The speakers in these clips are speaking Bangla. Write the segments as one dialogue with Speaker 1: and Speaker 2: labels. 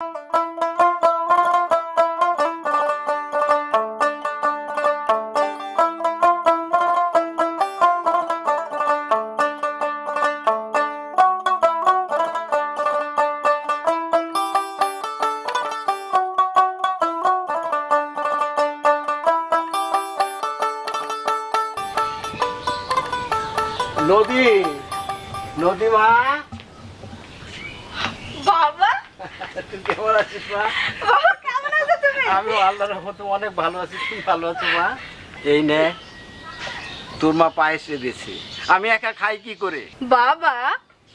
Speaker 1: নদী নদী মা
Speaker 2: বাবা
Speaker 1: তুই কেমন আছিস মা?
Speaker 2: কেমন আছো তুমি
Speaker 1: আমি আল্লাহর রহমতে অনেক ভালো আছি তুই ভালো আছো মা? এই নে তোর মা পায়েস দিয়েছে আমি একা খাই কি করে?
Speaker 2: বাবা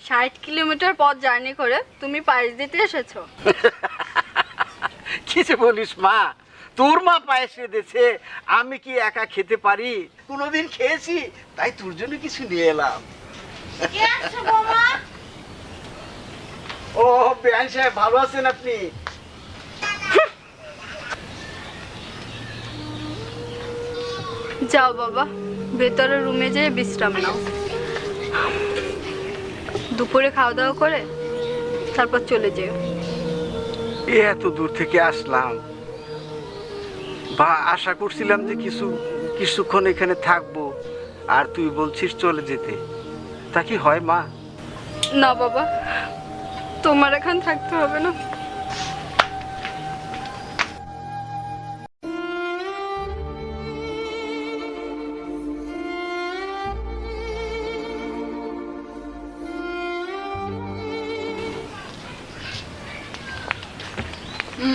Speaker 2: ষাট কিলোমিটার পথ জার্নি করে তুমি পায়েস দিতে এসেছ।
Speaker 1: কিছু বলিস মা? তোর মা পায়েস দিয়েছে আমি কি একা খেতে পারি? কোনোদিন খেয়েছি তাই তোর জন্য কিছু নিয়ে এলাম। ও বেআইন সাহেব ভালো আছেন আপনি?
Speaker 2: যাও বাবা ভেতরে রুমে যেয়ে বিশ্রাম নাও। দুপুরে খাওয়া দাওয়া করে তারপর চলে যেও।
Speaker 1: এত দূর থেকে আসলাম। বা আশা করছিলাম যে কিছু কিছুক্ষণ এখানে থাকব আর তুই বলছিস চলে যেতে। তা কি হয় মা?
Speaker 2: না বাবা তোমার এখন থাকতে হবে না।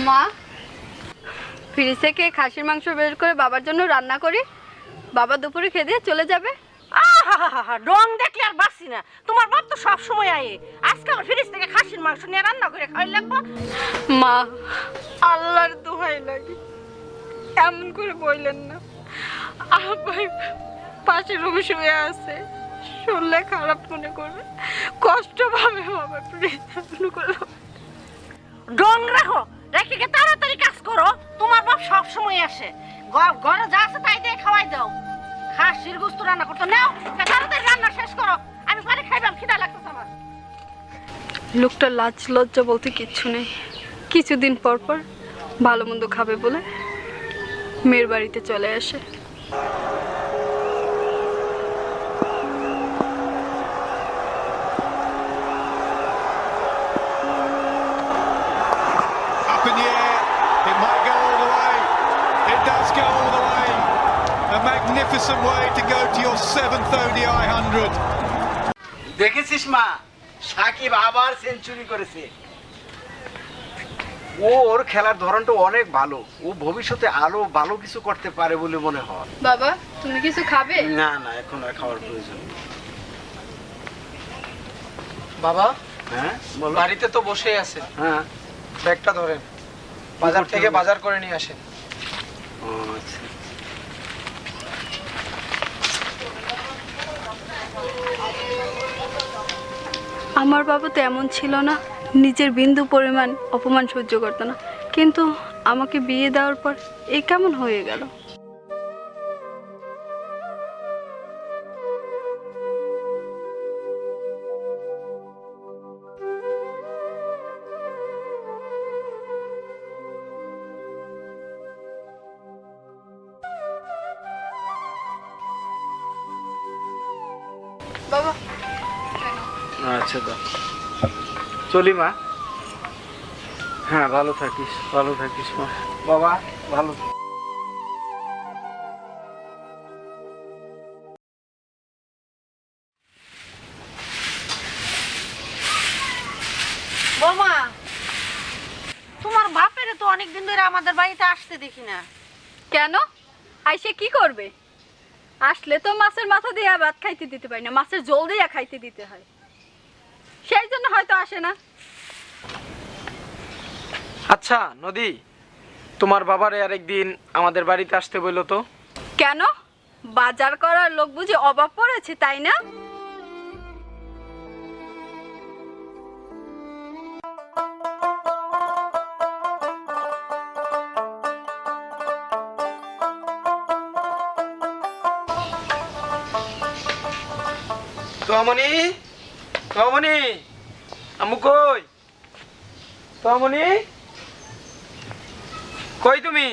Speaker 2: মা? ফ্রিজ থেকে খাসির মাংস বের করে বাবার জন্য রান্না করি। বাবা দুপুরে খেয়ে দিয়ে চলে যাবে।
Speaker 3: রং দেখলে আর বাসি না। তোমার বাপ তো সব সময় আয়ে। আজকে আমার ফ্রিজ থেকে খাসির মাংস নিয়ে রান্না করে খাওয়াই লাগবো।
Speaker 2: মা আল্লাহর দোহাই লাগে। এমন করে বললেন না। আব্বাই পাশে রুমে শুয়ে আছে। শুনলে খারাপ মনে করবে। কষ্ট পাবে বাবা প্লিজ এমন করে
Speaker 3: ডং রাখো রেখে তাড়াতাড়ি কাজ করো। তোমার বাপ সব সময় আসে। ঘরে যা আছে তাই দিয়ে খাওয়াই দাও। খাসির গুস্ত রান্না করতে নাও তাড়াতাড়ি রান্না শেষ করো আমি পানি খাইবাম খিদা লাগতেছে আমার
Speaker 2: লোকটা লাজ লজ্জা বলতে কিচ্ছু নেই কিছুদিন পর পর ভালো মন্দ খাবে বলে মেয়ের বাড়িতে চলে আসে
Speaker 4: up in the air. It might go all the way. It does go all the way. Magnificent way to go to your seventh ODI 100.
Speaker 1: দেখেছিস মা? সাকিব আবার সেঞ্চুরি করেছে। ও ওর খেলার ধরনটা অনেক ভালো। ও ভবিষ্যতে আরও ভালো কিছু করতে পারে বলে মনে হয়।
Speaker 2: বাবা তুমি কিছু খাবে?
Speaker 1: না না এখন আর খাওয়ার প্রয়োজন নেই।
Speaker 5: বাবা
Speaker 1: হ্যাঁ বলো।
Speaker 5: বাড়িতে তো বসেই আছেন
Speaker 1: হ্যাঁ।
Speaker 5: ব্যাগটা ধরেন। বাজার থেকে বাজার করে নিয়ে আসেন।
Speaker 1: ও আচ্ছা।
Speaker 2: আমার বাবা তো এমন ছিল না, নিজের বিন্দু পরিমাণ অপমান সহ্য করতো না। কিন্তু আমাকে বিয়ে দেওয়ার পর এ কেমন হয়ে গেল? বাবা।
Speaker 1: আচ্ছা দাও চলি মা। হ্যাঁ ভালো থাকিস ভালো থাকিস মা। বাবা ভালো
Speaker 3: বৌমা তোমার বাপের তো অনেকদিন ধরে আমাদের বাড়িতে আসতে দেখি না।
Speaker 2: কেন? আইসে কি করবে? আসলে তো মাছের মাথা দিয়ে ভাত খাইতে দিতে পারি না মাছের জল দিয়ে খাইতে দিতে হয়। সেই জন্য হয়তো আসে না।
Speaker 5: আচ্ছা নদী তোমার বাবারে আরেকদিন আমাদের বাড়িতে আসতে বলল তো।
Speaker 2: কেন? বাজার করার লোক বুঝি অভাব পড়েছে তাই না?
Speaker 5: তোমনি তোমনি আমু কই? তোমনি, কই তুমি?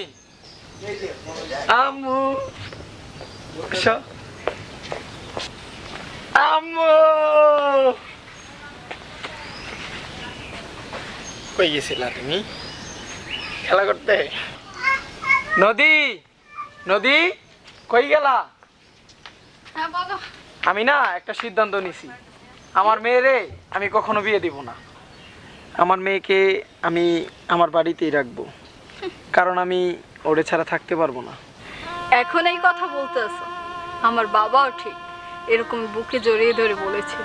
Speaker 5: আম্মু আসো। আম্মু, কই গেছিলা তুমি? খেলা করতে? নদী নদী, কই গেলা?
Speaker 2: হ্যাঁ বলো।
Speaker 5: আমি না একটা সিদ্ধান্ত নিছি। আমার মেয়েরে আমি কখনো বিয়ে দিব না। আমার মেয়েকে আমি আমার বাড়িতেই রাখব। কারণ আমি ওরে ছাড়া থাকতে পারব না।
Speaker 2: এখন এই কথা বলতে বলতেছ আমার বাবাও ঠিক এরকম বুকে জড়িয়ে ধরে বলেছিল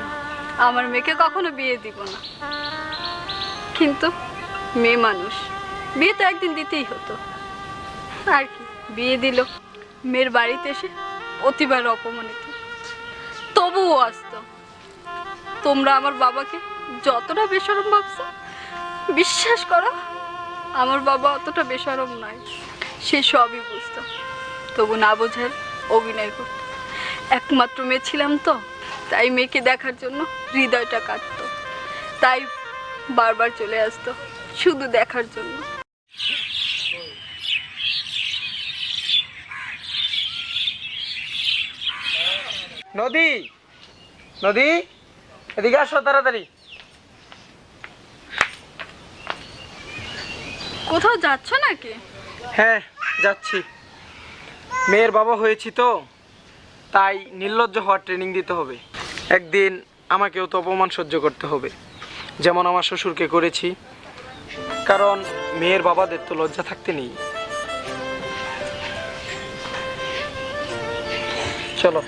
Speaker 2: আমার মেয়েকে কখনো বিয়ে দিব না। কিন্তু মেয়ে মানুষ, বিয়ে তো একদিন দিতেই হতো। আর কি, বিয়ে দিল। মেয়ের বাড়িতে এসে অতিবার অপমানিত। তবুও আসতো। তোমরা আমার বাবাকে যতটা বেসরম ভাবছ, বিশ্বাস করো, আমার বাবা অতটা বেসরম নয়। সে সবই বুঝতো, তবু না বোঝার অভিনয় করত। একমাত্র মেয়ে ছিলাম তো, তাই মেয়েকে দেখার জন্য হৃদয়টা কাঁদতো তাই বারবার চলে আসতো, শুধু দেখার জন্য।
Speaker 5: নদী নদী এদিকে আসো তাড়াতাড়ি।
Speaker 2: কোথাও যাচ্ছ নাকি?
Speaker 5: হ্যাঁ যাচ্ছি। মেয়ের বাবা হয়েছি তো তাই নির্লজ্জ হওয়ার ট্রেনিং দিতে হবে। একদিন আমাকেও তো অপমান সহ্য করতে হবে। যেমন আমার শ্বশুরকে করেছি কারণ মেয়ের বাবাদের তো লজ্জা থাকতে নেই। চলো।